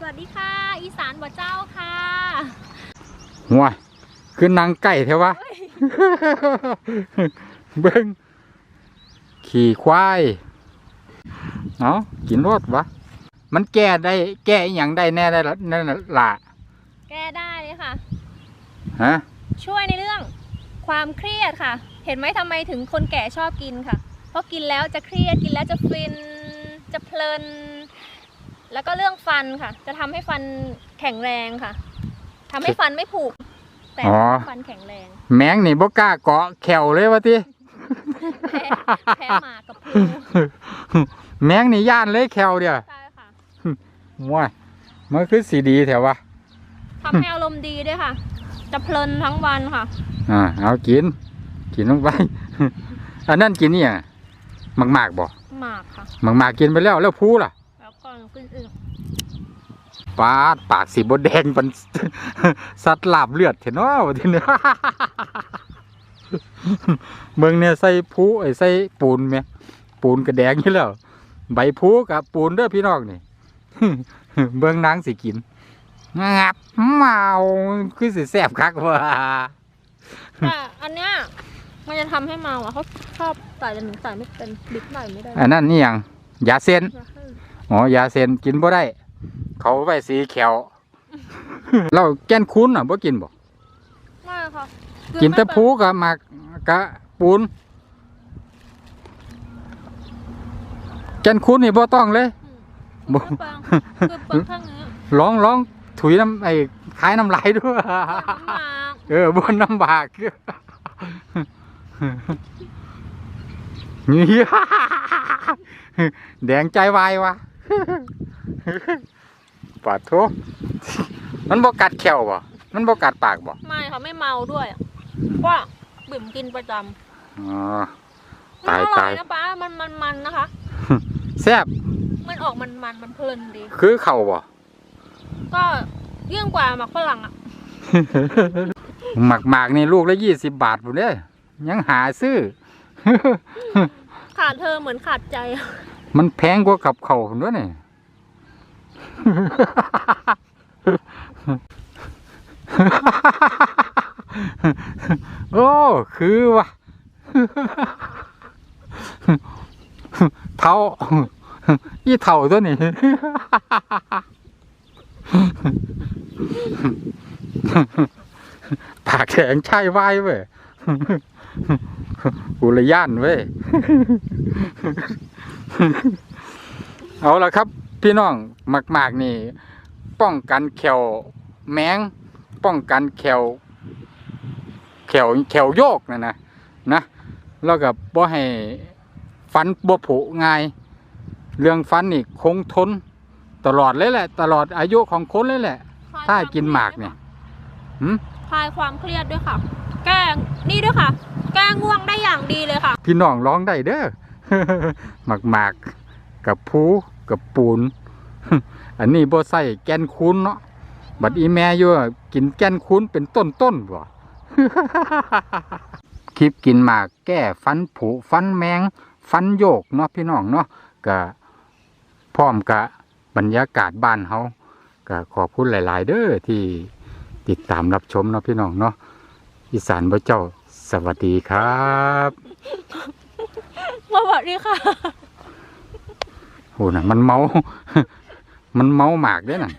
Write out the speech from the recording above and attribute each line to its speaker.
Speaker 1: สวัสดีค่ะ อีสานบ่เจ้าค่ะ
Speaker 2: หัวคือนางไก่เทวะ เบิ้งขี่ควายเอากินรถวะ มันแก้ได้ แก้อหย่างได้แน่ได้ละนั่นน่ะล่ะ
Speaker 1: แก้ได้เลยค่ะ
Speaker 2: ฮะ
Speaker 1: ช่วยในเรื่องความเครียดค่ะ เห็นไหมทำไมถึงคนแก่ชอบกินค่ะ เพราะกินแล้วจะเครียดกินแล้วจะฟินจะเพลิน แล้วก็เรื่องฟันค่ะ จะทำให้ฟันแข็งแรงค่ะทำให้ฟันไม่ผุแต่
Speaker 2: อ๋อ
Speaker 1: ฟันแข็งแรง
Speaker 2: แมงนี่บ่กล้าเกาะแขวเลยวะที
Speaker 1: แพ้แพ้หมากกับพู
Speaker 2: แมงนี่ย่านเลยแขวเดียว
Speaker 1: ใช่ค่ะ
Speaker 2: ว้ายมันคือสีดีแถววะ
Speaker 1: ทำให้อารมณ์ดีด้วยค่ะ จะเพลินทั้งวันค่ะ
Speaker 2: อ่าเอากิน กินลงไป อันนั้นกินนี่อะมักมากๆบ่
Speaker 1: หมากค่ะ
Speaker 2: มักมากๆกินไปแล้วแล้วพูล่ะ
Speaker 1: แล้วก็ขึ้นอื่น
Speaker 2: ปาดปากสีบดแดงมัน สัตว์ลาบเลือดเห็นว่าทีนี้เมืองเนี่ยใส่ผูไอ้ใส่ปูนไหมปูนกระแดงอยู่แล้วใบผูกับปูนเด้อพี่น้องนี่เบื้องนางสิกินงับเมาคือสิแสบคักว่า
Speaker 1: แต่อันเนี้ยมันจะทำให้เมาอะเขาชอบใส่แต่หนูใส่ไม่เป็นบิ๊กใส่ไม่ได้
Speaker 2: อันนั้นนี่ยังยาเส้น อ๋อยาเส้นกินบ่ได้ เขาไว้สีเขียวเราแก้นคุ้นอะบ่กินบ่
Speaker 1: ไม่ค่ะ
Speaker 2: กินแต่ผูกับหมากกะปูน แกนคุ้นนี่บ่ต้องเลยบ่
Speaker 1: บ่เปลืองคือเปลืองข้างนี้
Speaker 2: ร้องร้องถุยน้ำไอ้คล้ายน้ำลายด้วย
Speaker 1: น้ำหมาก
Speaker 2: เออบนน้ำบากนี่แดงใจวายวะ ปาดโทมันบ่กัดแขวบ่มันบ่กัดปากบ่
Speaker 1: ไม่ค่ะไม่เมาด้วยอะว่าบิ่มกินประจ
Speaker 2: อ๋อำตาย
Speaker 1: มันอร่
Speaker 2: ตาย
Speaker 1: นะป้ามันมันมันนะคะ
Speaker 2: แซ่บ
Speaker 1: มันออกมันมันมันเพลินดี
Speaker 2: คือเข่าบ่
Speaker 1: ก็ยิ่งกว่าหมักฝรั่งอะ
Speaker 2: หมักหมากนี่ลูกละยี่สิบบาทผมเด้ยังหาซื้อ
Speaker 1: ขาดเธอเหมือนขาดใจอะ
Speaker 2: มันแพงกว่ากับเขาด้วยนี่โอ้ คือวะเท่าอีเท่าตัวนี้ปากแข็งใช่ไว้เว้ยอุรย่านเว้ย เอาละครับ พี่น้องหมากๆนี่ ป้องกันแขวแมง ป้องกันแขวแขวแขวโยกนะนะนะแล้วก็บ่ให้ฟันบ่ผุง่าย เรื่องฟันนี่คงทน ตลอดเลยแหละ ตลอดอายุของคนเลยแหละ ถ้ากินหมากเนี่ยหืม
Speaker 1: คลายความเครียดด้วยค่ะ แก้นี่ด้วยค่ะ แก้ง่วงได้อย่างดีเลยค่ะ
Speaker 2: พี่น้องร้องได้เด้อ หมากหมากกับผูกับปูน อันนี้บ่ใส่แกนคูนเนาะบัดอีแม่อยู่กินแกนคูนเป็นต้นต้นบ่คลิปกินหมากแก้ฟันผุฟันแมง ฟันโยกเนาะพี่น้องเนาะก็พร้อมกับบรรยากาศบ้านเฮาก็ขอบคุณหลาย ๆ เด้อที่ติดตามรับชมเนาะพี่น้องเนาะอีสานบ่เจ้าสวัสดีครับ
Speaker 1: ดีค่ะ
Speaker 2: โหน่ะ มันเมา มันเมาหมากเด้วยน่ะ